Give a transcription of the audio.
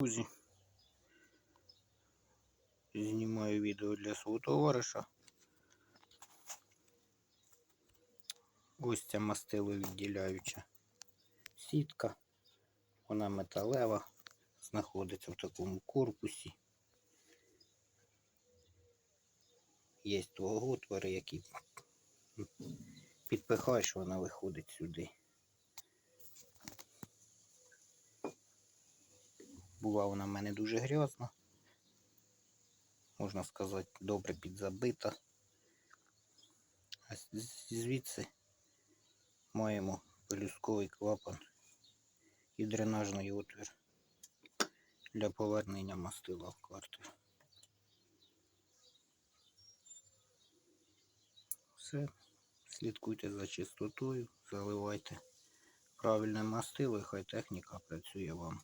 Друзі, знімаю відео для свого товариша. Ось ця мастило відділяюча сітка. Вона металева, знаходиться в такому корпусі. Є отвори, які підпихаєш, вона виходить сюди. Була вона в мене дуже грязна. Можна сказати, добре підзабита. А звідси маємо пелюстковий клапан і дренажний отвір для повернення мастила в картер. Все. Слідкуйте за чистотою, заливайте правильне мастило і хай техніка працює вам.